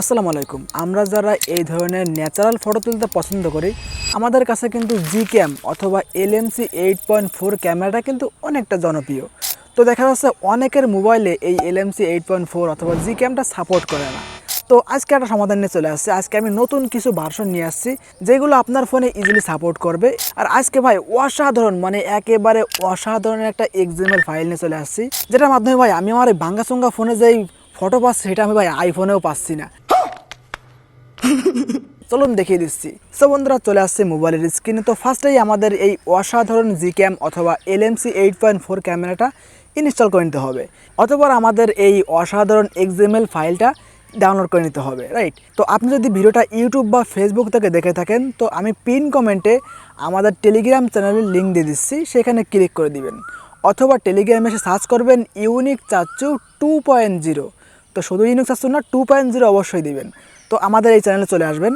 আসসালামু আলাইকুম। আমরা যারা এই ধরনের ন্যাচারাল ফটো তুলতে পছন্দ করি, আমাদের কাছে কিন্তু জি ক্যাম অথবা এলএমসি এইট পয়েন্ট ফোর ক্যামেরাটা কিন্তু অনেকটা জনপ্রিয়। তো দেখা যাচ্ছে অনেকের মোবাইলে এই এলএমসি এইট পয়েন্ট ফোর অথবা জি ক্যামটা সাপোর্ট করে না। তো আজকে একটা সমাধান নিয়ে চলে আসছে। আজকে আমি নতুন কিছু ভার্সন নিয়ে আসছি, যেগুলো আপনার ফোনে ইজিলি সাপোর্ট করবে। আর আজকে ভাই অসাধারণ মানে একেবারে অসাধারণ একটা এক্সএমএল ফাইল নিয়ে চলে আসছি, যেটার মাধ্যমে ভাই আমি আমার এই ভাঙ্গাচুঙ্গা ফোনে যেই ফটো পাচ্ছি, সেটা আমি ভাই আইফোনেও পাচ্ছি না। চলুন দেখিয়ে দিচ্ছি। সো বন্ধুরা, চলে আসছে মোবাইলের স্ক্রিনে তো ফার্স্টেই আমাদের এই অসাধারণ জি ক্যাম অথবা এলএমসি এইট পয়েন্ট ফোর ক্যামেরাটা ইনস্টল করে নিতে হবে। অথবা আমাদের এই অসাধারণ এক্সএমএল ফাইলটা ডাউনলোড করে নিতে হবে রাইট তো আপনি যদি ভিডিওটা ইউটিউব বা ফেসবুক থেকে দেখে থাকেন, তো আমি পিন কমেন্টে আমাদের টেলিগ্রাম চ্যানেলের লিঙ্ক দিয়ে দিচ্ছি। সেখানে ক্লিক করে দিবেন। অথবা টেলিগ্রামে এসে সার্চ করবেন ইউনিক চাচ্চু টু পয়েন্ট জিরো তো শুধু ইউনিক চাচ্চু না টু পয়েন্ট জিরো অবশ্যই দিবেন। তো আমাদের এই চ্যানেলে চলে আসবেন।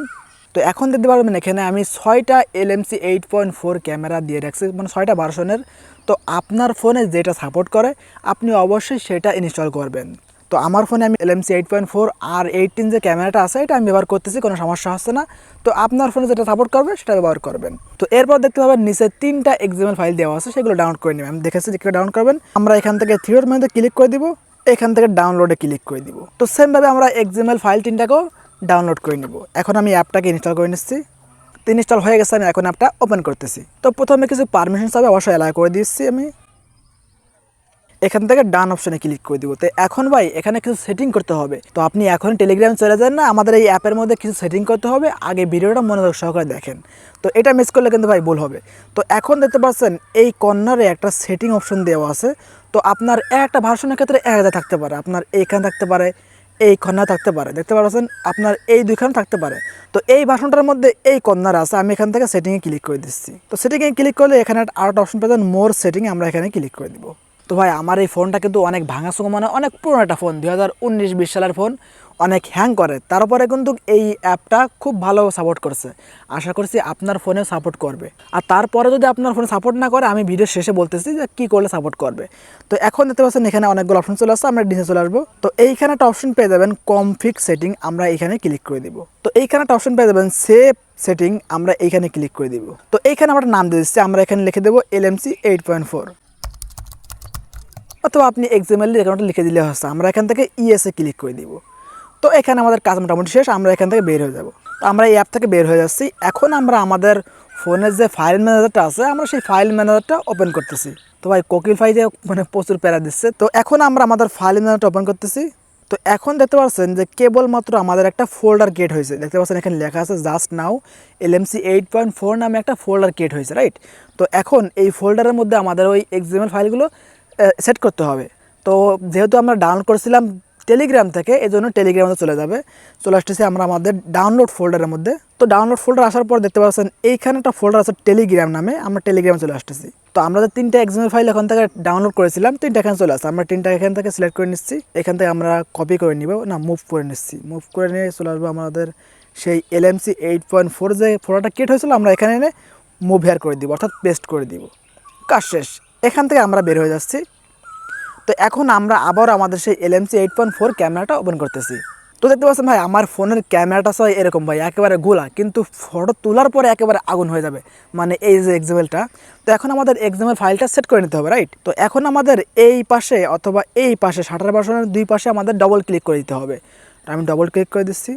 তো এখন দেখতে পারবেন এখানে আমি ছয়টা LMC eight point four camera দিয়ে রাখছি মানে ছয়টা ভার্সনের তো আপনার ফোনে যেটা সাপোর্ট করে, আপনি অবশ্যই সেটা ইনস্টল করবেন। তো আমার ফোনে আমি এলএমসি এইট পয়েন্ট ফোর আর এইটিন যে ক্যামেরাটা আছে, এটা আমি ব্যবহার করতেছি, কোনো সমস্যা হচ্ছে না। তো আপনার ফোনে যেটা সাপোর্ট করবে, সেটা ব্যবহার করবেন। তো এরপর দেখতে পাবেন নিচে তিনটা এক্সামেল ফাইল দেওয়া আছে, সেগুলো ডাউনলোড করে নেবেন। আমি দেখেছি যে ডাউনলোড করবেন। আমরা এখান থেকে থ্রিওর মধ্যে ক্লিক করে দিব, এখান থেকে ডাউনলোডে ক্লিক করে দিব। তো সেমভাবে আমরা এক্সামেল ফাইল তিনটাকেও ডাউনলোড করে নিব। এখন আমি অ্যাপটাকে ইনস্টল করে নিচ্ছি। তো ইনস্টল হয়ে গেছে, আমি এখন অ্যাপটা ওপেন করতেছি। তো প্রথমে কিছু পারমিশন হবে, অবশ্যই অ্যালাউ করে দিচ্ছি আমি। এখান থেকে ডান অপশনে ক্লিক করে দিব। তো এখন ভাই, এখানে কিছু সেটিং করতে হবে। তো আপনি এখন টেলিগ্রাম চলে যান না, আমাদের এই অ্যাপের মধ্যে কিছু সেটিং করতে হবে। আগে ভিডিওটা মনোযোগ সহকারে দেখেন। তো এটা মিস করলে কিন্তু ভাই ভুল হবে। তো এখন দেখতে পাচ্ছেন, এই কর্নারে একটা সেটিং অপশন দেওয়া আছে। তো আপনার একটা ভার্সনের ক্ষেত্রে এক হাজার থাকতে পারে, আপনার এইখানে থাকতে পারে। এই কন্যা থাকতে পারে। দেখতে পাচ্ছেন আপনার এই দুইখানে থাকতে পারে। তো এই বাসনটার মধ্যে এই কন্যার আছে, আমি এখান থেকে সেটিংয়ে ক্লিক করে দিচ্ছি। তো সেটিংয়ে ক্লিক করলে এখানে আরেকটা অপশন পেতেন মোর সেটিং আমরা এখানে ক্লিক করে দিব। তো ভাই, আমার এই ফোনটা কিন্তু অনেক ভাঙা সঙ্গে মানে অনেক পুরনো একটা ফোন, দুই হাজার উনিশ, বিশ সালের ফোন, অনেক হ্যাং করে। তারপরে কিন্তু এই অ্যাপটা খুব ভালো সাপোর্ট করছে। আশা করছি আপনার ফোনেও সাপোর্ট করবে। আর তারপরে যদি আপনার ফোনে সাপোর্ট না করে, আমি ভিডিও শেষে বলতেছি যে কী করলে সাপোর্ট করবে। তো এখন দেখতে পাচ্ছেন এখানে অনেকগুলো অপশন চলে আসছে, আমরা ডিসে চলে আসব। তো এইখানে একটা অপশন পেয়ে যাবেন কম কমফিক সেটিং আমরা এখানে ক্লিক করে দিব। তো এইখানে একটা অপশন পেয়ে যাবেন সেভ সেটিং আমরা এইখানে ক্লিক করে দিব। তো এইখানে আমরা নাম দিয়ে দিচ্ছি, আমরা এখানে লিখে দেবো L LMC eight point four অথবা আপনি এক্সামেল অ্যাকাউন্টে লিখে দিলে হচ্ছে, আমরা এখান থেকে ইএসএ ক্লিক করে দিব। তো এখানে আমাদের কাজ মোটামুটি শেষ, আমরা এখান থেকে বের হয়ে যাব। তো আমরা এই অ্যাপ থেকে বের হয়ে যাচ্ছি। এখন আমরা আমাদের ফোনের যে ফাইল ম্যানেজারটা আছে, আমরা সেই ফাইল ম্যানেজারটা ওপেন করতেছি। তো ভাই, কোকিল ফাই যে মানে প্রচুর প্যারা দিচ্ছে। তো এখন আমরা আমাদের ফাইল ম্যানেজারটা ওপেন করতেছি। তো এখন দেখতে পাচ্ছেন যে কেবলমাত্র আমাদের একটা ফোল্ডার ক্রিয়েট হয়েছে। দেখতে পাচ্ছেন এখানে লেখা আছে just now LMC eight point four নামে একটা ফোল্ডার ক্রিয়েট হয়েছে রাইট তো এখন এই ফোল্ডারের মধ্যে আমাদের ওই এক্সএমএল ফাইলগুলো সেট করতে হবে। তো যেহেতু আমরা ডাউনলোড করেছিলাম টেলিগ্রাম থেকে এই জন্য টেলিগ্রামে চলে যাবে। চলে আসতেছি আমরা আমাদের ডাউনলোড ফোল্ডারের মধ্যে। তো ডাউনলোড ফোল্ডার আসার পর দেখতে পাচ্ছেন, এইখানে একটা ফোল্ডার আছে টেলিগ্রাম নামে, আমরা টেলিগ্রামে চলে আসতেছি। তো আমরা যে তিনটা এক্সামের ফাইল এখান থেকে ডাউনলোড করেছিলাম, তিনটা এখানে চলে আসছে। আমরা তিনটা এখান থেকে সিলেক্ট করে নিচ্ছি। এখান থেকে আমরা কপি করে নিব, না মুভ করে নিচ্ছি। মুভ করে নিয়ে চলে আসব আমাদের সেই এলএমসি এইট পয়েন্ট ফোর যে ফোল্ডারটা ক্রিয়েট হয়েছিল, আমরা এখানে এনে মুভ হেয়ার করে দিব, অর্থাৎ পেস্ট করে দিব। কাজ শেষ। এখান থেকে আমরা বের হয়ে যাচ্ছি। তো এখন আমরা আবার আমাদের সেই এলএমসি এইট পয়েন্ট ফোর ক্যামেরাটা ওপেন করতেছি। তো দেখতে পাচ্ছেন ভাই, আমার ফোনের ক্যামেরাটা সব এরকম ভাই, একেবারে গোলা, কিন্তু ফটো তোলার পরে একেবারে আগুন হয়ে যাবে। মানে এই যে এক্সাম্পলটা তো এখন আমাদের এক্সাম্পল ফাইলটা সেট করে নিতে হবে রাইট তো এখন আমাদের এই পাশে অথবা এই পাশে শাটার বাসনের দুই পাশে আমাদের ডবল ক্লিক করে দিতে হবে। আমি ডবল ক্লিক করে দিচ্ছি।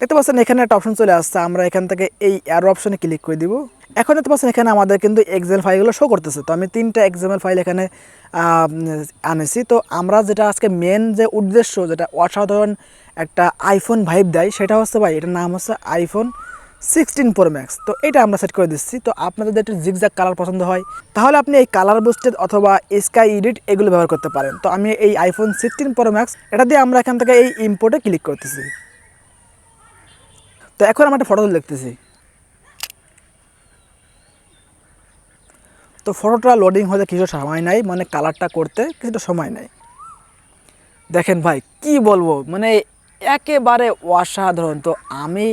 দেখতে পাচ্ছেন এখানে একটা অপশন চলে আসছে, আমরা এখান থেকে এই অ্যারো অপশনে ক্লিক করে দিব। এখন দেখতে পাচ্ছেন এখানে আমাদের কিন্তু এক্সেল ফাইলগুলো শো করতেছে। তো আমি তিনটা এক্সামেল ফাইল এখানে আনেছি। তো আমরা যেটা আজকে মেন যে উদ্দেশ্য, যেটা অসাধারণ একটা আইফোন ভাইব দেয়, সেটা হচ্ছে ভাই, এটার নাম হচ্ছে আইফোন সিক্সটিন প্রো ম্যাক্স তো এটা আমরা সেট করে দিচ্ছি। তো আপনাদের যদি একটু জিগজ্যাগ কালার পছন্দ হয়, তাহলে আপনি এই কালার বুস্টেড অথবা স্কাই এডিট এগুলো ব্যবহার করতে পারেন। তো আমি এই আইফোন সিক্সটিন প্রো ম্যাক্স এটা দিয়ে আমরা এখান থেকে এই ইম্পোর্টে ক্লিক করতেছি। তো এখন আমরা একটা ফটো লিখতেছি তো ফটোটা লোডিং হতে কিছু সময় নাই মানে কালারটা করতে কিছুটা সময় নাই। দেখেন ভাই, কি বলব? মানে একেবারে অসাধারণ। তো আমি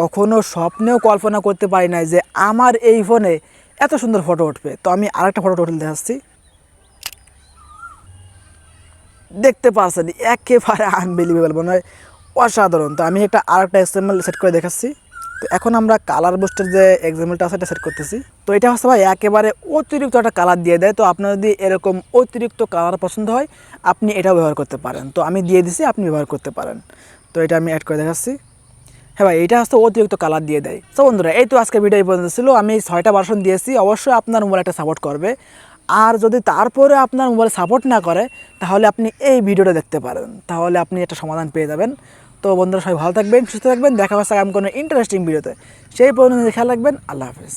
কখনো স্বপ্নেও কল্পনা করতে পারি নাই যে আমার এই ফোনে এত সুন্দর ফটো উঠবে। তো আমি আরেকটা ফটো উঠে দেখাচ্ছি দেখতে পাচ্ছেন, একেবারে আনবিলিভেবল মানে অসাধারণ। তো আমি একটা আর একটা এক্সাম্পল সেট করে দেখাচ্ছি তো এখন আমরা কালার বুস্টের যে এক্সাম্পলটা আছে, এটা সেট করতেছি। তো এটা হচ্ছে ভাই একেবারে অতিরিক্ত একটা কালার দিয়ে দেয়। তো আপনার যদি এরকম অতিরিক্ত কালার পছন্দ হয়, আপনি এটাও ব্যবহার করতে পারেন। তো আমি দিয়ে দিছি, আপনি ব্যবহার করতে পারেন। তো এটা আমি অ্যাড করে দেখাচ্ছি। হ্যাঁ ভাই, এটা হচ্ছে অতিরিক্ত কালার দিয়ে দেয়। তো বন্ধুরা, এই তো আজকে ভিডিও পর্যন্ত ছিল। আমি ছয়টা ভার্সন দিয়েছি। অবশ্যই আপনার মোবাইল একটা সাপোর্ট করবে। আর যদি তারপরে আপনার মোবাইল সাপোর্ট না করে, তাহলে আপনি এই ভিডিওটা দেখতে পারেন। তাহলে আপনি একটা সমাধান পেয়ে যাবেন। তো বন্ধুরা, সবাই ভালো থাকবেন, সুস্থ থাকবেন। দেখা হচ্ছে আগামী কোনো ইন্টারেস্টিং ভিডিওতে সেই পর্যন্ত খেয়াল রাখবেন। আল্লাহ হাফেজ।